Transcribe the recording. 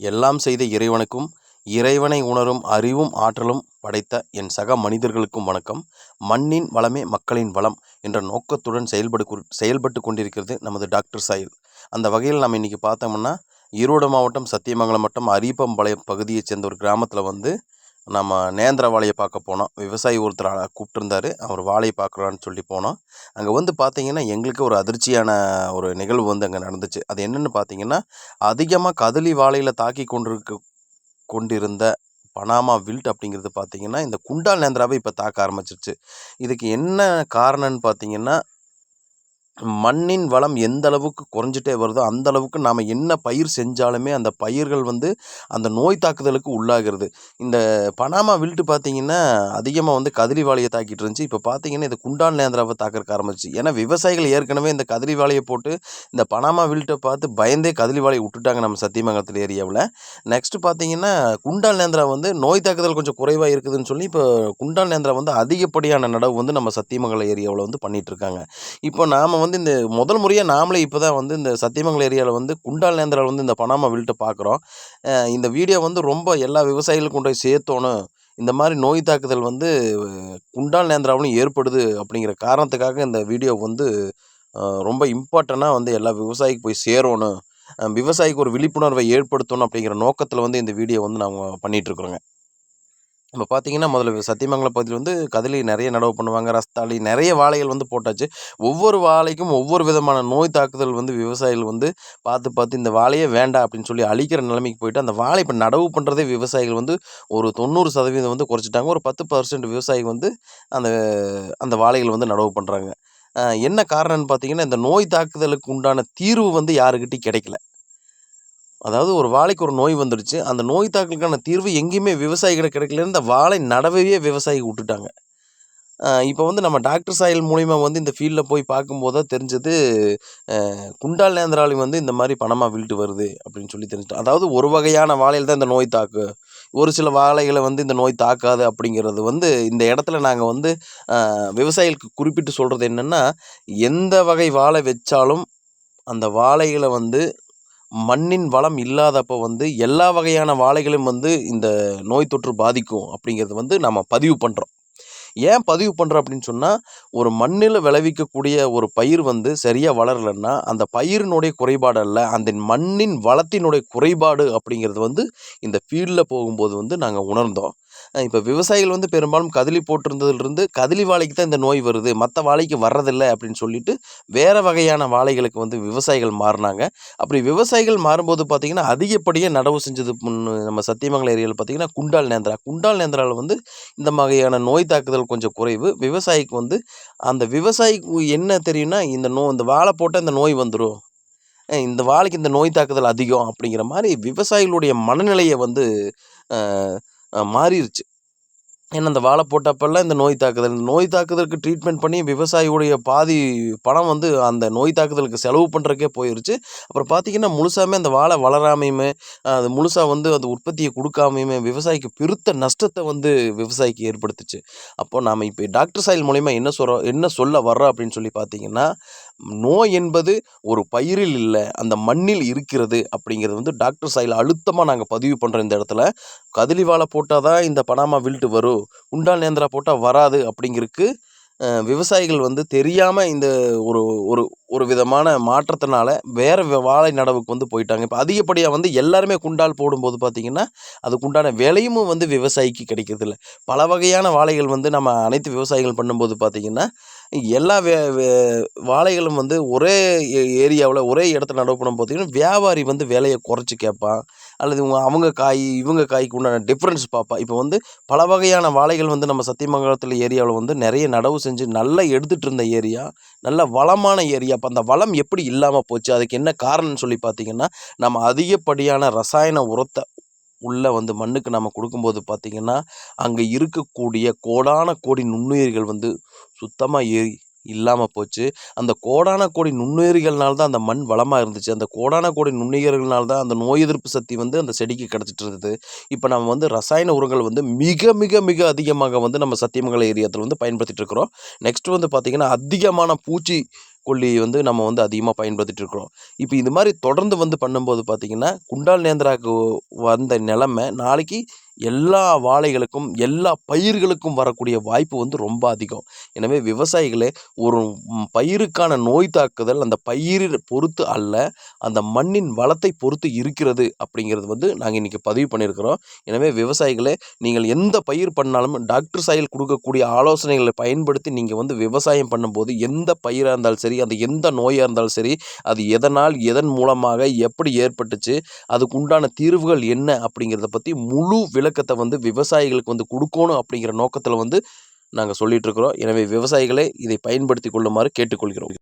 எல்லாம் செய்த இறைவனுக்கும் இறைவனை உணரும் அறிவும் ஆற்றலும் படைத்த என் சக மனிதர்களுக்கும் வணக்கம். மண்ணின் வளமே மக்களின் வளம் என்ற நோக்கத்துடன் செயல்படு செயல்பட்டு கொண்டிருக்கிறது நமது டாக்டர் சாயில் அந்த வகையில் நம்ம இன்றைக்கி பார்த்தோம்னா ஈரோடு மாவட்டம் சத்தியமங்கலம் வட்டம் அரியப்பம்பாளையம் பகுதியைச் சேர்ந்த ஒரு கிராமத்தில் வந்து நம்ம நேந்திர வாழையை பார்க்க போனோம். விவசாயி ஒருத்தர் கூப்பிட்டுருந்தாரு அவர் வாழையை பார்க்குறான்னு சொல்லி போனோம். அங்கே வந்து பார்த்தீங்கன்னா எங்களுக்கு ஒரு அதிர்ச்சியான ஒரு நிகழ்வு வந்து அங்கே நடந்துச்சு. அது என்னென்னு பார்த்தீங்கன்னா அதிகமாக கதலி வாழையில் தாக்கி கொண்டிருக்க கொண்டிருந்த பனாமா வில்ட் அப்படிங்கிறது பார்த்தீங்கன்னா இந்த குண்டால் நேந்திராவை இப்போ தாக்க ஆரம்பிச்சிருச்சு. இதுக்கு என்ன காரணம்னு பார்த்தீங்கன்னா மண்ணின் வளம் எந்த அளவுக்கு குறைஞ்சிட்டே வருதோ அந்த அளவுக்கு நாம் என்ன பயிர் செஞ்சாலுமே அந்த பயிர்கள் வந்து அந்த நோய் தாக்குதலுக்கு உள்ளாகிறது. இந்த பனாமா வில்ட்டு பார்த்தீங்கன்னா அதிகமாக வந்து கதிரி வாழையை தாக்கிட்டு இருந்துச்சு. இப்போ பார்த்தீங்கன்னா இது குண்டான் நேந்திராவை தாக்கறக்க ஆரம்பிச்சு ஏன்னா விவசாயிகள் ஏற்கனவே இந்த கதிரி வாழையை போட்டு இந்த பனாமா வில்ட்டை பார்த்து பயந்தே கதிரி வாழையை விட்டுட்டாங்க நம்ம சத்தியமங்கலத்தில் ஏரியாவில். நெக்ஸ்ட்டு பார்த்தீங்கன்னா குண்டால் நேந்திரா வந்து நோய் தாக்குதல் கொஞ்சம் குறைவாக இருக்குதுன்னு சொல்லி இப்போ குண்டால் நேந்திரா வந்து அதிகப்படியான நடவு வந்து நம்ம சத்தியமங்கலம் ஏரியாவில் வந்து பண்ணிகிட்ருக்காங்க இப்போ நாம் வந்து இந்த முதல் முறையாக நாமளே இப்போ தான் வந்து இந்த சத்தியமங்கலம் ஏரியாவில் வந்து குண்டால் நேந்திரால் வந்து இந்த பனாமா வில்ட்டு பார்க்குறோம் இந்த வீடியோ வந்து ரொம்ப எல்லா விவசாயிகளுக்கும் கொண்டு போய் சேர்த்தோணும். இந்த மாதிரி நோய் தாக்குதல் வந்து குண்டால் நேந்திராவிலும் ஏற்படுது அப்படிங்கிற காரணத்துக்காக இந்த வீடியோ வந்து ரொம்ப இம்பார்ட்டண்ட்டாக வந்து எல்லா விவசாயிக்கு போய் சேரணும். விவசாயிக்கு ஒரு விழிப்புணர்வை ஏற்படுத்தணும் அப்படிங்கிற நோக்கத்தில் வந்து இந்த வீடியோ வந்து நாங்கள் பண்ணிகிட்ருக்குறோங்க இப்போ பார்த்தீங்கன்னா முதல்ல சத்தியமங்கலம் பகுதியில் வந்து கதலி நிறைய நடவு பண்ணுவாங்க. ரஸ்தாளி நிறைய வாழைகள் வந்து போட்டாச்சு. ஒவ்வொரு வாழைக்கும் ஒவ்வொரு விதமான நோய் தாக்குதல் வந்து விவசாயிகள் வந்து பார்த்து பார்த்து இந்த வாழையே வேண்டாம் அப்படின்னு சொல்லி அழிக்கிற நிலைமைக்கு போயிட்டு அந்த வாழை இப்போ நடவு பண்ணுறதே விவசாயிகள் வந்து ஒரு தொண்ணூறு சதவீதம் வந்து குறைச்சிட்டாங்க. ஒரு பத்து பர்சன்ட் விவசாயிகள் வந்து அந்த அந்த வாழைகள் வந்து நடவு பண்ணுறாங்க என்ன காரணம்னு பார்த்தீங்கன்னா இந்த நோய் தாக்குதலுக்கு உண்டான தீர்வு வந்து யாருக்கிட்டையும் கிடைக்கல. அதாவது ஒரு வாழைக்கு ஒரு நோய் வந்துடுச்சு. அந்த நோய் தாக்கலுக்கான தீர்வு எங்கேயுமே விவசாயிகிட்ட கிடைக்கல இந்த வாழை நடவையே விவசாயி விட்டுட்டாங்க. இப்போ வந்து நம்ம டாக்டர் சாயல் மூலிமா வந்து இந்த ஃபீல்டில் போய் பார்க்கும்போது தான் தெரிஞ்சது குண்டால் நேந்திராளி வந்து இந்த மாதிரி பணமாக வீழ்ட்டு வருது அப்படின்னு சொல்லி தெரிஞ்சுட்டோம். அதாவது ஒரு வகையான வாழையில் தான் இந்த நோய் தாக்கு. ஒரு சில வாழைகளை வந்து இந்த நோய் தாக்காது அப்படிங்கிறது வந்து இந்த இடத்துல நாங்கள் வந்து விவசாயிகளுக்கு குறிப்பிட்டு சொல்கிறது என்னென்னா எந்த வகை வாழை வச்சாலும் அந்த வாழைகளை வந்து மண்ணின் வளம் இல்லாதப்போ வந்து எல்லா வகையான வாழைகளையும் வந்து இந்த நோய் தொற்று பாதிக்கும் அப்படிங்கிறது வந்து நம்ம பதிவு பண்ணுறோம் ஏன் பதிவு பண்ணுறோம் அப்படின்னு சொன்னால் ஒரு மண்ணில் விளைவிக்கக்கூடிய ஒரு பயிர் வந்து சரியாக வளரலைன்னா அந்த பயிரினுடைய குறைபாடு அல்ல அந்த மண்ணின் வளத்தினுடைய குறைபாடு அப்படிங்கிறது வந்து இந்த ஃபீல்டில் போகும்போது வந்து நாங்கள் உணர்ந்தோம். இப்போ விவசாயிகள் வந்து பெரும்பாலும் கதலி போட்டிருந்ததுலேருந்து கதலி வாழைக்கு தான் இந்த நோய் வருது. மற்ற வாழைக்கு வர்றதில்லை அப்படின்னு சொல்லிட்டு வேறு வகையான வாழைகளுக்கு வந்து விவசாயிகள் மாறினாங்க. அப்படி விவசாயிகள் மாறும்போது பார்த்திங்கன்னா அதிகப்படியாக நடவு செஞ்சது முன்னு நம்ம சத்தியமங்கலம் ஏரியாவில் பார்த்திங்கன்னா குண்டால் நேந்திரா. குண்டால் நேந்திராவில் வந்து இந்த வகையான நோய் தாக்குதல் கொஞ்சம் குறைவு. விவசாயிக்கு வந்து அந்த விவசாயிக்கு என்ன தெரியும்னா இந்த நோ இந்த வாழை போட்டால் இந்த நோய் வந்துடும் இந்த வாழைக்கு இந்த நோய் தாக்குதல் அதிகம் அப்படிங்கிற மாதிரி விவசாயிகளுடைய மனநிலையை வந்து மாறிடுச்சு ஏன்னா இந்த வாழை போட்டப்பெல்லாம் இந்த நோய் தாக்குதல். இந்த நோய் தாக்குதலுக்கு ட்ரீட்மெண்ட் பண்ணி விவசாயியுடைய பாதி பணம் வந்து அந்த நோய் தாக்குதலுக்கு செலவு பண்ணுறக்கே போயிருச்சு. அப்புறம் பார்த்திங்கன்னா முழுசாமே அந்த வாழை வளராமையுமே அது முழுசாக வந்து அந்த உற்பத்தியை கொடுக்காமையுமே விவசாயிக்கு பெருத்த நஷ்டத்தை வந்து விவசாயிக்கு ஏற்படுத்துச்சு. அப்போ நாம் இப்போ டாக்டர் சாயல் மூலிமா என்ன சொல்கிறோம் என்ன சொல்ல வர்றோம் அப்படின்னு சொல்லி பார்த்தீங்கன்னா நோய் என்பது ஒரு பயிரில் இல்லை அந்த மண்ணில் இருக்கிறது அப்படிங்கிறது வந்து டாக்டர் சைல அழுத்தமாக நாங்கள் பதிவு பண்ணுறோம் இந்த இடத்துல. கதலி வாழை போட்டால் தான் இந்த பனாமா வில்ட்டு வரும் குண்டால் நேந்திரா போட்டால் வராது அப்படிங்கிறதுக்கு விவசாயிகள் வந்து தெரியாமல் இந்த ஒரு ஒரு ஒரு விதமான மாற்றத்தினால வேறு வாழை நடவுக்கு வந்து போயிட்டாங்க. இப்போ அதிகப்படியாக வந்து எல்லாருமே குண்டால் போடும்போது பார்த்திங்கன்னா அதுக்குண்டான விலையும் வந்து விவசாயிக்கு கிடைக்கிறதில்ல. பல வகையான வாழைகள் வந்து நம்ம அனைத்து விவசாயிகள் பண்ணும்போது பார்த்திங்கன்னா எல்லா வே வாழைகளும் வந்து ஒரே ஏரியாவில் ஒரே இடத்துல நடவு பண்ணும் பார்த்தீங்கன்னா வியாபாரி வந்து விலையை குறைச்சி கேட்பான். அல்லது இவங்க அவங்க காய் இவங்க காய்க்கு உண்டான டிஃப்ரென்ஸ் பார்ப்பா இப்போ வந்து பல வகையான வாழைகள் வந்து நம்ம சத்தியமங்கலத்தில் ஏரியாவில் வந்து நிறைய நடவு செஞ்சு நல்லா எடுத்துகிட்டு இருந்த ஏரியா நல்ல வளமான ஏரியா. அப்போ அந்த வளம் எப்படி இல்லாமல் போச்சு? அதுக்கு என்ன காரணம்னு சொல்லி பார்த்தீங்கன்னா நம்ம அதிகப்படியான ரசாயன உரத்தை உள்ளே வந்து மண்ணுக்கு நம்ம கொடுக்கும்போது பார்த்திங்கன்னா அங்கே இருக்கக்கூடிய கோடான கோடி நுண்ணுயிர்கள் வந்து சுத்தமாக ஏறி இல்லாமல் போச்சு. அந்த கோடான கோடி நுண்ணுயிரிகள்னால தான் அந்த மண் வளமாக இருந்துச்சு. அந்த கோடான கோடி நுண்ணுயிர்கள்னால் தான் அந்த நோய் எதிர்ப்பு சக்தி வந்து அந்த செடிக்கு கிடச்சிட்டு இருந்தது. இப்போ நம்ம வந்து ரசாயன உரங்கள் வந்து மிக மிக மிக அதிகமாக வந்து நம்ம சத்தியமங்கலம் ஏரியாத்தில் வந்து பயன்படுத்திகிட்டு இருக்கிறோம். நெக்ஸ்ட் வந்து பார்த்திங்கன்னா அதிகமான பூச்சி கொல்லி வந்து நம்ம வந்து அதிகமாக பயன்படுத்திட்டு இருக்கிறோம். இப்போ இது மாதிரி தொடர்ந்து வந்து பண்ணும்போது பார்த்திங்கன்னா குண்டால் நேந்திராக்கு வந்த நிலமை நாளைக்கு எல்லா வாழைகளுக்கும் எல்லா பயிர்களுக்கும் வரக்கூடிய வாய்ப்பு வந்து ரொம்ப அதிகம். எனவே விவசாயிகளே ஒரு பயிருக்கான நோய் தாக்குதல் அந்த பயிரை பொறுத்து அல்ல அந்த மண்ணின் வளத்தை பொறுத்து இருக்கிறது அப்படிங்கிறது வந்து நாங்கள் இன்றைக்கி பதிவு பண்ணியிருக்கிறோம். எனவே விவசாயிகளே நீங்கள் எந்த பயிர் பண்ணாலும் டாக்டர் சாயல் கொடுக்கக்கூடிய ஆலோசனைகளை பயன்படுத்தி நீங்கள் வந்து விவசாயம் பண்ணும்போது எந்த பயிராக இருந்தாலும் சரி அந்த எந்த நோயாக இருந்தாலும் சரி அது எதனால் எதன் மூலமாக எப்படி ஏற்பட்டுச்சு அதுக்கு உண்டான தீர்வுகள் என்ன அப்படிங்கிறத பற்றி முழு விளக்கத்தை வந்து விவசாயிகளுக்கு வந்து கொடுக்கணும் அப்படிங்கிற நோக்கத்தில் வந்து நாங்கள் சொல்லிட்டு இருக்கிறோம். எனவே விவசாயிகளே இதை பயன்படுத்தி கொள்ளுமாறு கேட்டுக்கொள்கிறோம்.